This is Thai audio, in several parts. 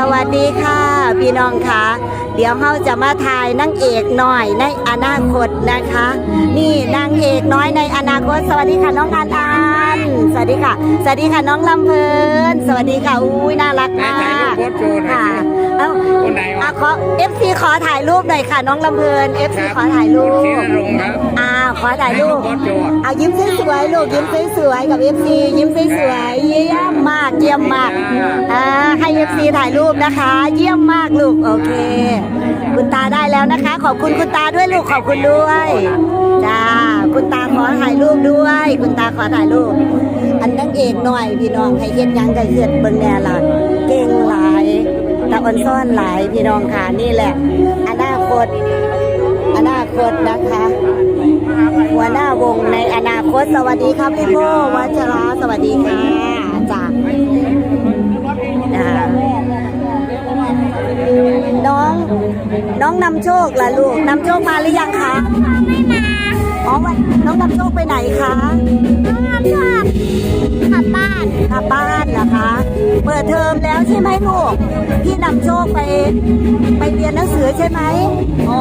สวัสดีค่ะ พี่น้องคะเดี๋ยวเราจะมาถ่ายนางเอกหน่อยในอนาคตนะคะ นี่นางเอกน้อยในอนาคต สวัสดีค่ะน้องอันอันสวัสดีค่ะ สวัสดีค่ะน้องลำเพลิน สวัสดีค่ะอุ้ยน่ารักมากค่ะ ขอ FC ขอถ่ายรูปหน่อยค่ะ น้องลำเพลิน FC ขอถ่ายรูปคุณศรีนรงค์ครับอ่าขอถ่ายรูปไหนรูปโพสต์โชว์เอายิ้มสวยๆลูกยิ้มสวยๆกับ FC ยิ้มสวยๆเยี่ยมมากเยี่ยมมากอ่าให้ FC ถ่ายรูปนะคะ เยี่ยมมากลูกโอเค คุณตาได้แล้วนะคะ ขอบคุณคุณตาด้วยลูกขอบคุณด้วยจ้าคุณตาขอถ่ายรูปด้วย คุณตาขอถ่ายรูป อันนังเอกหน่อยพี่น้องให้เฮ็ดหยังก็เฮ็ดเบิ่งแน่ล่ะเก่งหลาย ตาอ่อนซ่อนหลายพี่น้องค่ะนี่แหละ อนาคต อนาคตนะคะ หัวหน้าวงในอนาคตสวัสดีครับพี่โบวัชระสวัสดีค่ะจากนะคะน้อง น้องนำโชคล่ะลูกนำโชคมาหรือยังคะไม่มาอ๋อวันน้องนำโชคไปไหนคะน้องน้ำชอบกลับบ้านกลับบ้านเหรอคะ เปิดเทอมแล้ว ใช่ไหมลูก พี่นำโชคไปไปเรียนหนังสือใช่ไหมอ๋อ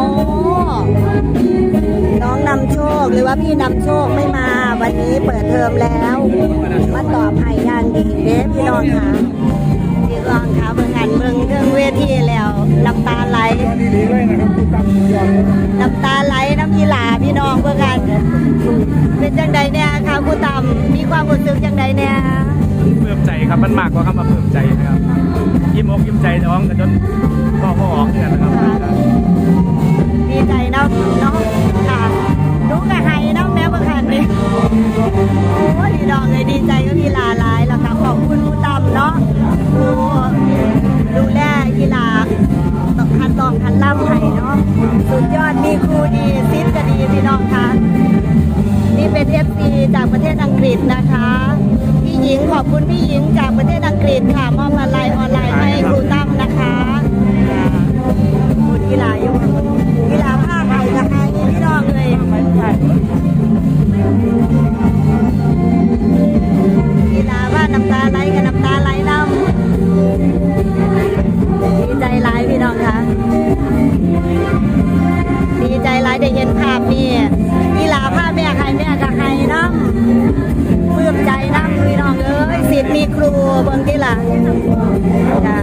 น้องนำโชคหรือว่าพี่นำโชคไม่มา วันนี้เปิดเทอมแล้ว มาตอบให้ย่างดีเด้พี่น้องค่ะพี่น้องค่ะเมื่องานเมืองเรื่องเวทีแล้วน้ำตาไหลดีๆเลยนะครับคุณตั้มยอดเลยน้ำตาไหลน้ำยีหลาพี่น้องเพื่อกันเป็นจังใดเนี่ยค่ะครูตำมีความรู้สึกจังใดเนี่ย เพิ่มใจครับมันมากกว่าคำว่าเพิ่มใจนะครับยิ้มอกยิ้มใจน้องกันจนพ่อพ่อออกเนี่ยนะครับดีใจเนาะเนาะค่ะลูกกะไห้เนาะแม่เมื่อคันนี่โอ้ดีดองเลยดีใจก็มีลาลายแล้วค่ะขอบคุณครูตำเนาะครูดูแลกีฬาต้องคันลองคันล่ำให้เนาะสุดยอดมีครูดีซิปก็ดีพี่น้องค่ะนี่เป็น FC จากประเทศอังกฤษนะคะ พี่หญิงขอบคุณพี่หญิงจากประเทศอังกฤษค่ะมอบมาลัยออนไลน์ให้ครูตั้มนะคะค่ะบุญกีฬาอยู่กีฬาภาคไทยนะคะนี่พี่น้องเลยกีฬาว่าน้ำตาไหลกับน้ำตาไหลน้ำดีใจหลายพี่น้องค่ะดีใจหลายได้เห็นภาพนี่กีฬาภาพแม่ใครแม่กับใครน้ำปลื้มใจน้ำพี่น้อง เอ้ยสิทธิ์มีครูเบิ่งที่ล่ะจ้า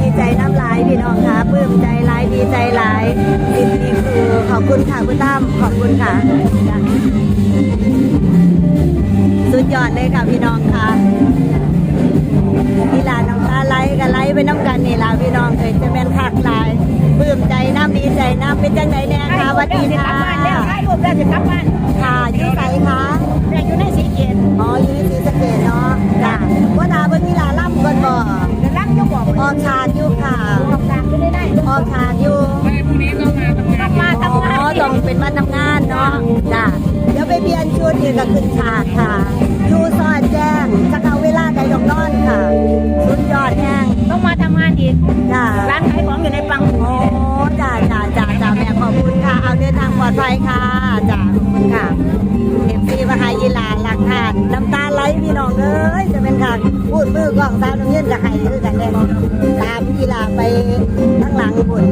ดีใจน้ำลายพี่น้องค่ะปลื้มใจหลายดีใจหลายสิทธิ์มีครูขอบคุณค่ะคุณตั้มขอบคุณค่ะ ยอดเลยค่ะพี่น้องค่ะกีฬาน้ำตาไหลกับไหลไปน้ำกันนี่ล่ะพี่น้องเคยจะเป็นคักหลายปลื้มใจน้ำดีใจน้ำเป็นจังไดแน่ค่ะสวัสดีค่ะถ่ายรูปแล้วจะกลับบ้านค่ะอยี่ไสคะแต่อยู่ในสีเกตอ๋ออยู่ในศรีสะเกษเนาะจ้ะว่าตาเป็นกีฬาล่ำก่อนบ่จะรักจะบอกออกฉากอยู่ค่ะออกจากไม่ได้ได้ออกฉากอยู่ไม่พรุ่งนี้ต้องมาทำงานมาทำงานอ๋อต้องเป็นวันทำงานเนาะจ้ะเดี๋ยว ไปเปลี่ยนชุดอีกก็ขึ้นฉากค่ะอยู่ซอยแจ้งจะเอาเวลาใดดอกนอนค่ะ สุดยอดแห้งต้องมาทำงานอีกจ้ะร้านขายของอยู่ในปังโอ้จ้าจ้าจ้าจ้าแม่ขอบคุณค่ะ เอาเดินทางปลอดภัยค่ะจ้าขอบคุณค่ะเอฟซีมหายีลาหลักฐานน้ำตาไหลพี่น้องเอ้ยจะเป็นค่ะพูดมือกล้องสาวน้ำเงินกับใครคือกันเลยตามยีลาไปทั้งหลังบุญ